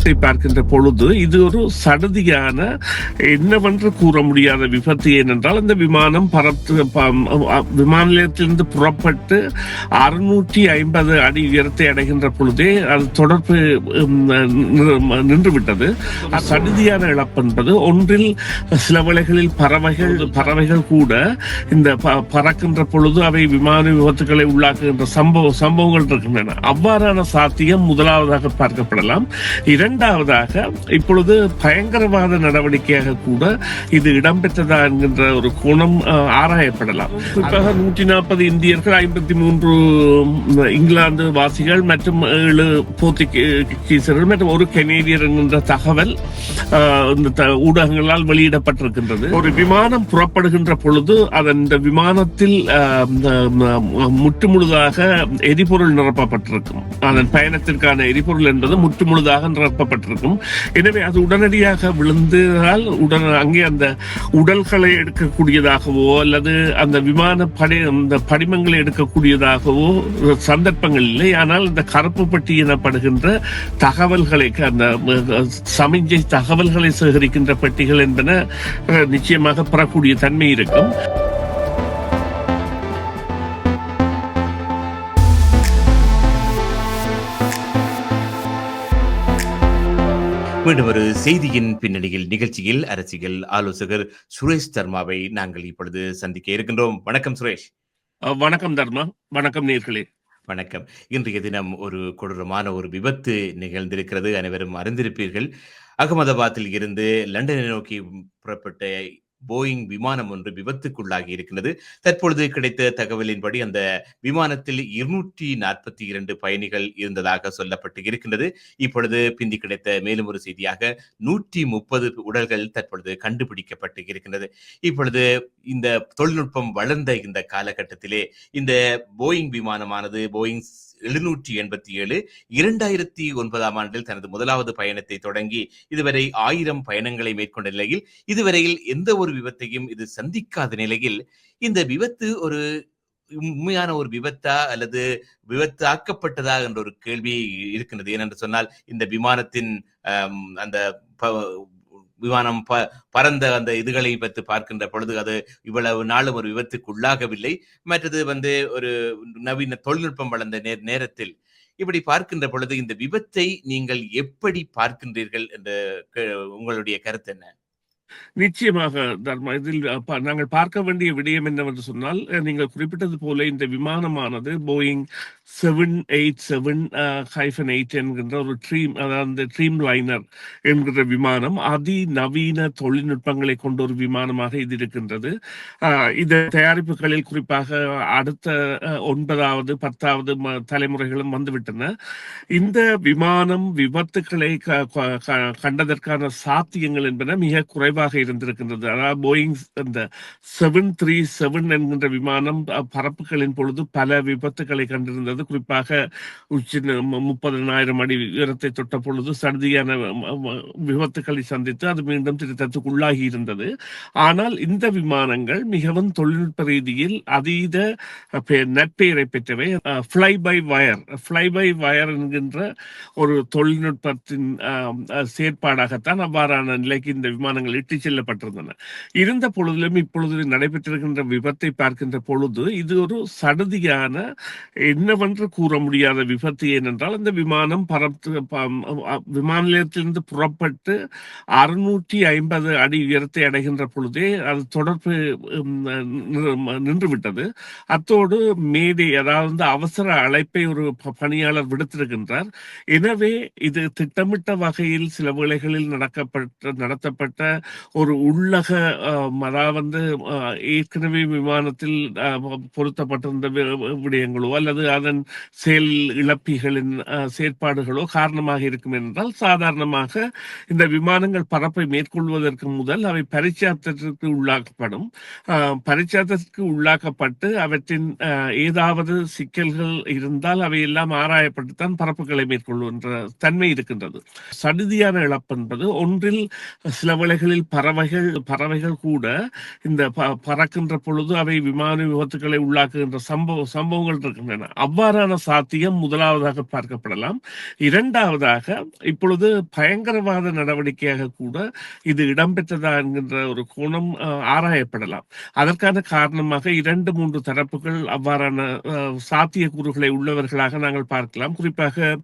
படத்தை பார்க்கின்ற பொழுது இது ஒரு சடுதியான என்னவென்று கூற முடியாத விபத்து. ஏனென்றால் அந்த விமானம் பறத்து விமான நிலையத்திலிருந்து புறப்பட்டு அறுநூற்றி ஐம்பது அடி உயரத்தை அடைகின்ற பொழுதே அது தொடர்பு நின்றுவிட்டது. சடுதியான இழப்பு என்பது ஒன்றில் சில வேளைகளில் பறவைகள் பறவைகள் கூட இந்த பறக்கின்ற பொழுது அவை விமான விபத்துக்களை உள்ளாக்குகின்ற சம்பவ சம்பவங்கள் இருக்கின்றன. அவ்வாறான சாத்தியம் முதலாவதாக பார்க்கப்படலாம். இரண்டு இரண்டாவதாக இப்பொழுது பயங்கரவாத நடவடிக்கையாக கூட இது இடம்பெற்றதா என்கின்ற ஒரு கோணம் ஆராயப்படலாம். குறிப்பாக நூற்றி நாற்பது இந்தியர்கள் ஐம்பத்தி மூன்று இங்கிலாந்து வாசிகள் மற்றும் ஏழு போர்த்துகீசர்கள் மற்றும் ஒரு கெனேடியர் என்கின்ற தகவல் இந்த த- ஊடகங்களால் வெளியிடப்பட்டிருக்கின்றது. ஒரு விமானம் புறப்படுகின்ற பொழுது அதன் இந்த விமானத்தில் அஹ், அஹ், முற்றுமுழுதாக எரிபொருள் நிரப்பப்பட்டிருக்கும். அதன் பயணத்திற்கான எரிபொருள் என்பது முற்றுமுழுதாக நிரப்பப்பட்டிருக்கும். எனவே அது உடனடியாக விழுந்ததால் உடன் அங்கே அந்த உடல்களை எடுக்கக்கூடியதாகவோ அல்லது அந்த விமான படி அந்த படிமங்களை எடுக்கக்கூடியதாகவோ சந்தர்ப்பங்கள் இல்லை. ஆனால் இந்த கருப்பு பட்டி எனப்படுகின்ற தகவல்களை அந்த சமிஞ்சை தகவல்களை சேகரிக்கின்ற பெட்டிகள் என்பன நிச்சயமாக பெறக்கூடிய தன்மை இருக்கும். மீண்டும் ஒரு செய்தியின் பின்னணியில் நிகழ்ச்சியில் அரசியல் ஆலோசகர் சுரேஷ் தர்மாவை நாங்கள் இப்பொழுது சந்திக்க இருக்கின்றோம். வணக்கம் சுரேஷ். வணக்கம் தர்மா. வணக்கம் நேர்களே. வணக்கம். இன்றைய தினம் ஒரு கொடூரமான ஒரு விபத்து நிகழ்ந்திருக்கிறது. அனைவரும் அறிந்திருப்பீர்கள். அகமதாபாத்தில் இருந்து லண்டனை நோக்கி புறப்பட்ட போயிங் விமானம் ஒன்று விபத்துக்குள்ளாகி இருக்கிறது. தற்பொழுது கிடைத்த தகவலின்படி அந்த விமானத்தில் இருநூற்றி நாற்பத்தி இரண்டு பயணிகள் இருந்ததாக சொல்லப்பட்டு இருக்கின்றது. இப்பொழுது பிந்தி கிடைத்த மேலும் ஒரு செய்தியாக நூற்றி முப்பது உடல்கள் தற்பொழுது கண்டுபிடிக்கப்பட்டு இருக்கின்றது. இப்பொழுது இந்த தொழில்நுட்பம் வளர்ந்த இந்த காலகட்டத்திலே இந்த போயிங் விமானமானது போயிங் எழுநூற்றி எண்பத்தி ஏழு இரண்டாயிரத்தி ஒன்பதாம் ஆண்டில் தனது முதலாவது பயணத்தை தொடங்கி இதுவரை ஆயிரம் பயணங்களை மேற்கொண்ட நிலையில் இதுவரையில் எந்த ஒரு விபத்தையும் இது சந்திக்காத நிலையில் இந்த விபத்து ஒரு உண்மையான ஒரு விபத்தா அல்லது விபத்தாக்கப்பட்டதா என்ற ஒரு கேள்வி இருக்கின்றது ஏனென்று சொன்னால் இந்த விமானத்தின் அந்த விமானம் ப பறந்த அந்த இதுகளை பற்றி பார்க்கின்ற பொழுது அது இவ்வளவு நாளும் ஒரு விபத்துக்கு உள்ளாகவில்லை. மற்றது வந்து ஒரு நவீன தொழில்நுட்பம் வளர்ந்த நே நேரத்தில் இப்படி பார்க்கின்ற பொழுது இந்த விபத்தை நீங்கள் எப்படி பார்க்கின்றீர்கள்? என்ற க- உங்களுடைய கருத்து என்ன? நிச்சயமாக தர்மா இதில் நாங்கள் பார்க்க வேண்டிய விடயம் என்னவென்று சொன்னால் நீங்கள் குறிப்பிட்டது போல இந்த விமானமானது Boeing seven eight seven hyphen eight என்கின்ற ஒரு ட்ரீம் அதாவது ட்ரீம் லைனர் என்கிற விமானம் அதிநவீன தொழில்நுட்பங்களை கொண்ட ஒரு விமானமாக இது இருக்கின்றது. இந்த தயாரிப்புகளில் குறிப்பாக அடுத்த ஒன்பதாவது பத்தாவது தலைமுறைகளும் வந்துவிட்டன. இந்த விமானம் விபத்துக்களை கண்டதற்கான சாத்தியங்கள் என்பன மிக குறைவாக சிறப்பாக இருந்திருக்கின்றது. அதாவது போயிங் அந்த செவன் த்ரீ செவன் என்கின்ற விமானம் அஹ், பறப்புகளின் பொழுது பல விபத்துக்களை கண்டிருந்தது. குறிப்பாக உச்சி முப்பதனாயிரம் அடி உயரத்தை தொட்ட பொழுது சடுதியான விபத்துக்களை சந்தித்து அது மீண்டும் திருத்தத்துக்கு உள்ளாகி இருந்தது. ஆனால் இந்த விமானங்கள் மிகவும் தொழில்நுட்ப ரீதியில் அதீத நட்பெயரை பெற்றவை. Fly by wire fly by wire என்கின்ற ஒரு தொழில்நுட்பத்தின் செயற்பாடாகத்தான் அவ்வாறான நிலைக்கு இந்த விமானங்கள் இட்டுச் செல்லப்பட்டிருந்தன இருந்த பொழுதிலும் இப்பொழுது நடைபெற்றிருக்கின்ற விபத்தை பார்க்கின்ற பொழுது இது ஒரு சடுதியான என்னவென்று கூற முடியாத விபத்து ஏனென்றால் அந்த விமானம் பறத்து விமான நிலையத்திலிருந்து புறப்பட்டு அறுநூற்றி ஐம்பது அடி உயரத்தை அடைகின்ற பொழுதே அது தொடர்பு நின்று- நின்றுவிட்டது. அத்தோடு மேடை அதாவது அவசர அழைப்பை ஒரு ப- பணியாளர் விடுத்திருக்கின்றார். எனவே இது திட்டமிட்ட வகையில் சில வேளைகளில் நடக்கப்பட்ட நடத்தப்பட்ட ஒரு உள்ளக அதாவது ஏற்கனவே விமானத்தில் பொருத்தப்பட்டிருந்த வி- விடயங்களோ அல்லது அதன் செயல் இழப்பிகளின் செயற்பாடுகளோ காரணமாக இருக்கும் என்றால் சாதாரணமாக இந்த விமானங்கள் பரப்பை மேற்கொள்வதற்கு முதல் அவை பரிச்சாத்தத்திற்கு உள்ளாக்கப்படும். ஆ, பரிச்சாத்தத்திற்கு உள்ளாக்கப்பட்டு அவற்றின் ஏதாவது சிக்கல்கள் இருந்தால் அவை எல்லாம் ஆராயப்பட்டுத்தான் பரப்புகளை மேற்கொள்கின்ற தன்மை இருக்கின்றது. சடுதியான இழப்பு என்பது ஒன்றில் சில வேளைகளில் பறவைகள் பறவைகள் கூட இந்த ப- பறக்கின்ற பொழுது அவை விமான விபத்துக்களை உள்ளாக்குகின்ற சம்பவ சம்பவங்கள் இருக்கின்றன. அவ்வாறான சாத்தியம் முதலாவதாக பார்க்கப்படலாம். இரண்டாவதாக இப்பொழுது பயங்கரவாத நடவடிக்கையாக கூட இது இடம்பெற்றதா என்கின்ற ஒரு கோணம் அஹ், ஆராயப்படலாம். அதற்கான காரணமாக இரண்டு மூன்று தரப்புகள் அவ்வாறான சாத்திய சாத்தியக்கூறுகளை உள்ளவர்களாக நாங்கள் பார்க்கலாம். குறிப்பாக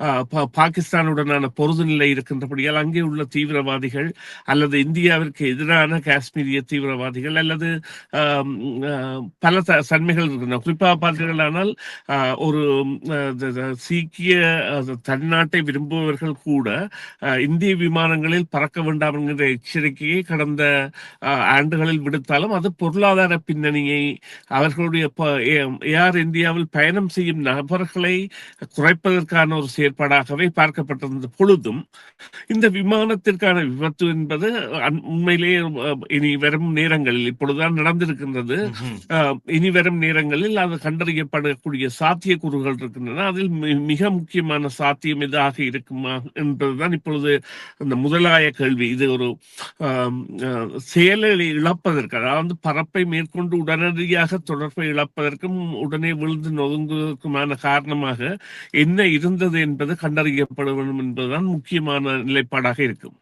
பா- பாகிஸ்தானுடனான பொருது நிலை இருக்கின்றபடியால் அங்கே உள்ள தீவிரவாதிகள் அல்லது இந்தியாவிற்கு எதிரான காஷ்மீரிய தீவிரவாதிகள் அல்லது பல தன்மைகள் இருக்கின்றன. குறிப்பாக பார்த்தீர்களானால் ஒரு சீக்கிய தன்னாட்டை விரும்புபவர்கள் கூட இந்திய விமானங்களில் பறக்க வேண்டாம் என்கிற எச்சரிக்கையை கடந்த ஆண்டுகளில் விடுத்தாலும் அது பொருளாதார பின்னணியை அவர்களுடைய ப- ஏ- ஏர் இந்தியாவில் பயணம் செய்யும் நபர்களை குறைப்பதற்கான ஒரு செயற்பாடாகவே பார்க்கப்பட்டிருந்த பொழுதும் இந்த விமானத்திற்கான விபத்து என்பது உண்மையிலேயே இனி வரும் நேரங்களில் இப்பொழுதுதான் நடந்திருக்கின்றது. இனி வரும் நேரங்களில் அது கண்டறியப்படக்கூடிய சாத்தியக்கூறுகள் இருக்கின்றன. அதில் மிக முக்கியமான சாத்தியம் எதாக இருக்குமா என்பதுதான் இப்பொழுது இந்த முதலாய கேள்வி. இது ஒரு செயலை இழப்பதற்கு அதாவது பரப்பை மேற்கொண்டு உடனடியாக தொடர்பை இழப்பதற்கும் உடனே விழுந்து நொதுங்குவதற்குமான காரணமாக என்ன இருந்தது என்பது கண்டறியப்பட வேண்டும் என்பதுதான் முக்கியமான நிலைப்பாடாக இருக்கும்.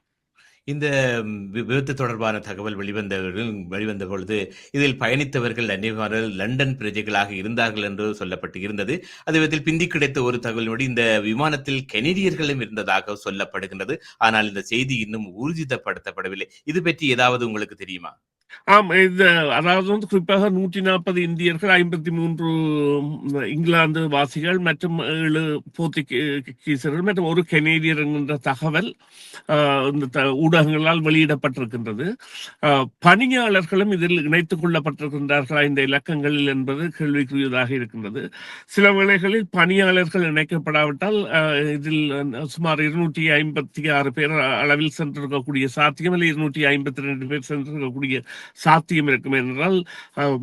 இந்த வி- விபத்து தொடர்பான தகவல் வெளிவந்த வெளிவந்த பொழுது இதில் பயணித்தவர்கள் அநேகமாக லண்டன் பிரஜைகளாக இருந்தார்கள் என்று சொல்லப்பட்டு இருந்தது அதே விதத்தில் பிந்தி கிடைத்த ஒரு தகவலோடு இந்த விமானத்தில் கெனடியர்களும் இருந்ததாக சொல்லப்படுகின்றது. ஆனால் இந்த செய்தி இன்னும் ஊர்ஜிதப்படுத்தப்படவில்லை. இது பற்றி ஏதாவது உங்களுக்கு தெரியுமா? ஆம் இது அதாவது வந்து குறிப்பாக நூற்றி நாற்பது இந்தியர்கள் ஐம்பத்தி மூன்று இங்கிலாந்து வாசிகள் மற்றும் ஏழு போர்த்துகீசர்கள் மற்றும் ஒரு கெனேடியர் என்கின்ற தகவல் இந்த ஊடகங்களால் வெளியிடப்பட்டிருக்கின்றது. ஆஹ், பணியாளர்களும் இதில் இணைத்துக் கொள்ளப்பட்டிருக்கின்றார்களா. இந்த இலக்கங்களில் என்பது கேள்விக்குரியதாக இருக்கின்றது. சில வேளைகளில் பணியாளர்கள் இணைக்கப்படாவிட்டால் இதில் சுமார் இருநூற்றி ஐம்பத்தி ஆறு பேர் அளவில் சென்றிருக்கக்கூடிய சாத்தியம் இல்லை இருநூற்றி ஐம்பத்தி ரெண்டு பேர் சென்றிருக்கக்கூடிய சாத்தியம் இருக்கும் என்றால்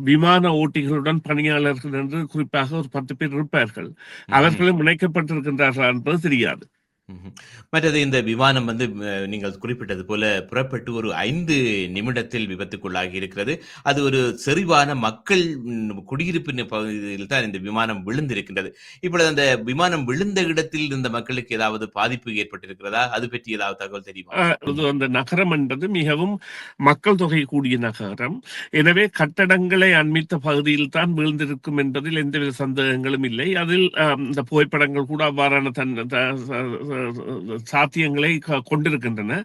விமான ஓட்டிகளுடன் பணியாளர்கள் என்று குறிப்பாக ஒரு பத்து பேர் இருப்பார்கள். அவர்களும் இணைக்கப்பட்டிருக்கின்றார்களா என்பது தெரியாது மற்றது இந்த விமானம் வந்து நீங்கள் குறிப்பிட்டது போல புறப்பட்டு ஒரு ஐந்து நிமிடத்தில் விபத்துக்குள்ளாகி இருக்கிறது. அது ஒரு செறிவான மக்கள் ம், குடியிருப்பு பகுதியில் தான் இந்த விமானம் விழுந்திருக்கின்றது. இப்பொழுது அந்த விமானம் விழுந்த இடத்தில் இருந்த மக்களுக்கு ஏதாவது பாதிப்பு ஏற்பட்டிருக்கிறதா? அது பற்றி ஏதாவது தகவல் தெரியுமா? இது அந்த நகரம் என்பது மிகவும் மக்கள் தொகை கூடிய நகரம். எனவே கட்டடங்களை அண்மித்த பகுதியில் தான் விழுந்திருக்கும் என்பதில் எந்தவித சந்தேகங்களும் இல்லை. அதில் இந்த புகைப்படங்கள் கூட அவ்வாறான தன் த- ச- சாத்தியங்களை கொண்டிருக்கின்றன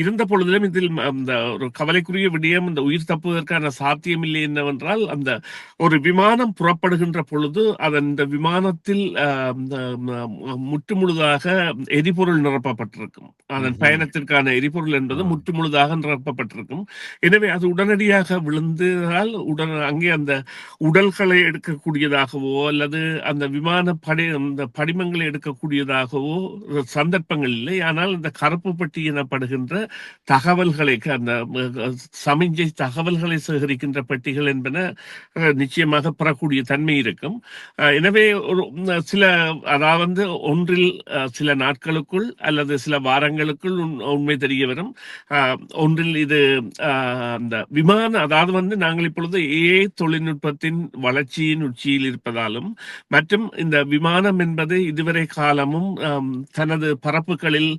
இருந்த பொழுதிலும் இதில் அந்த ஒரு கவலைக்குரிய விடயம் இந்த உயிர் தப்புவதற்கான சாத்தியம் இல்லை என்னவென்றால் அந்த ஒரு விமானம் புறப்படுகின்ற பொழுது அதன் இந்த விமானத்தில் முற்று முழுதாக எரிபொருள் நிரப்பப்பட்டிருக்கும் அதன். பயணத்திற்கான எரிபொருள் என்பது. முற்று முழுதாக நிரப்பப்பட்டிருக்கும் எனவே அது உடனடியாக விழுந்ததால் உடன் அங்கே அந்த உடல்களை எடுக்கக்கூடியதாகவோ அல்லது அந்த விமான படி அந்த படிமங்களை எடுக்கக்கூடியதாகவோ சந்தர்ப்பங்கள் இல்லை. ஆனால் இந்த கருப்பு பட்டி எனப்படுகின்ற தகவல்களை அந்த சமிஞ்சை தகவல்களை சேகரிக்கின்ற பெட்டிகள் என்பன நிச்சயமாக பெறக்கூடிய தன்மை இருக்கும். எனவே ஒரு சில அதாவது ஒன்றில் சில நாட்களுக்குள் அல்லது சில வாரங்களுக்குள் உண்மை தெரிய வரும். ஒன்றில் இது அந்த விமான அதாவது வந்து நாங்கள் இப்பொழுது ஏ தொழில்நுட்பத்தின் வளர்ச்சியின் உச்சியில் இருப்பதாலும் மற்றும் இந்த விமானம் என்பது இதுவரை காலமும் தன தனது பரப்புகளில்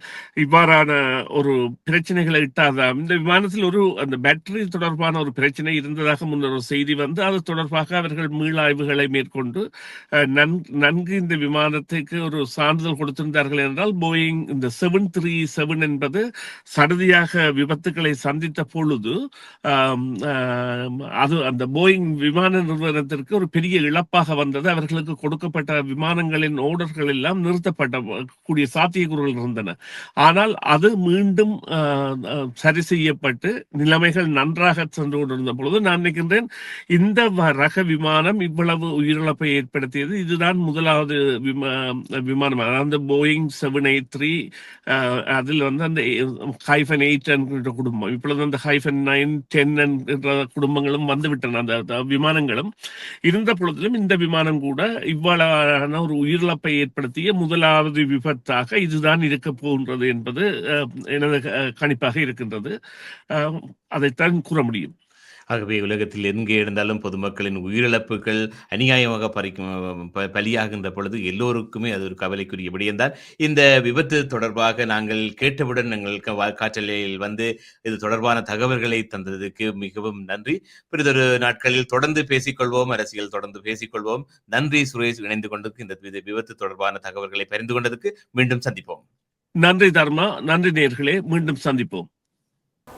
இவ்வாறான ஒரு பிரச்சனைகளை இட்டாதாம் இந்த விமானத்தில் ஒரு அந்த பேட்டரி தொடர்பான ஒரு பிரச்சனை இருந்ததாக முன்னர் ஒரு செய்தி வந்து அது தொடர்பாக அவர்கள் மீளாய்வுகளை மேற்கொண்டு நன்கு இந்த விமானத்துக்கு ஒரு சான்றிதழ் கொடுத்திருந்தார்கள் என்றால் போயிங் இந்த செவன் த்ரீ செவன் என்பது சடுதியாக விபத்துக்களை சந்தித்த பொழுது அது அந்த போயிங் விமான நிறுவனத்திற்கு ஒரு பெரிய இழப்பாக வந்தது. அவர்களுக்கு கொடுக்கப்பட்ட விமானங்களின் ஓடர்கள் எல்லாம் நிறுத்தப்பட்ட கூடிய சாத்தியக்கூறுகள் இருந்தன. ஆனால் அது மீண்டும் சரி செய்யப்பட்டு நிலைமைகள் நன்றாக சென்று கொண்டிருந்த பொழுது நான் நினைக்கின்றேன் இந்த ரக விமானம் இவ்வளவு உயிரிழப்பை ஏற்படுத்தியது. இதுதான் முதலாவது விமானம். அதாவது போயிங் செவன் எயிட் த்ரீ அதில் வந்து அந்த ஹைஃபன் எயிட் என்கிற குடும்பம். இப்பொழுது அந்த ஹைஃபன் நைன் டென் என்கிற குடும்பங்களும் வந்துவிட்டன. அந்த விமானங்களும் இருந்த பொழுதிலும் இந்த விமானம் கூட இவ்வளவான ஒரு உயிரிழப்பை ஏற்படுத்திய முதலாவது விபத்தாக இதுதான் இருக்க போகின்றது என்பது அஹ், எனது கணிப்பாக இருக்கின்றது. அதைத்தான் கூற முடியும். ஆகவே உலகத்தில் எங்கே இருந்தாலும் பொதுமக்களின் உயிரிழப்புகள் அநியாயமாக பறிக்கும் பலியாகின்ற பொழுது எல்லோருக்குமே அது ஒரு கவலைக்குரிய விடயம்தான் இந்த விபத்து தொடர்பாக நாங்கள் கேட்டவுடன் எங்கள் வா- காற்றலையில் வந்து இது தொடர்பான தகவல்களை தந்ததுக்கு மிகவும் நன்றி. பிறிதொரு நாட்களில் தொடர்ந்து பேசிக்கொள்வோம் அரசியல் தொடர்ந்து பேசிக்கொள்வோம். நன்றி சுரேஷ் இணைந்து கொண்டதுக்கு இந்த வி- விபத்து தொடர்பான தகவல்களை பரிந்து கொண்டதுக்கு மீண்டும் சந்திப்போம். நன்றி தர்மா நன்றி நேர்களே மீண்டும் சந்திப்போம்.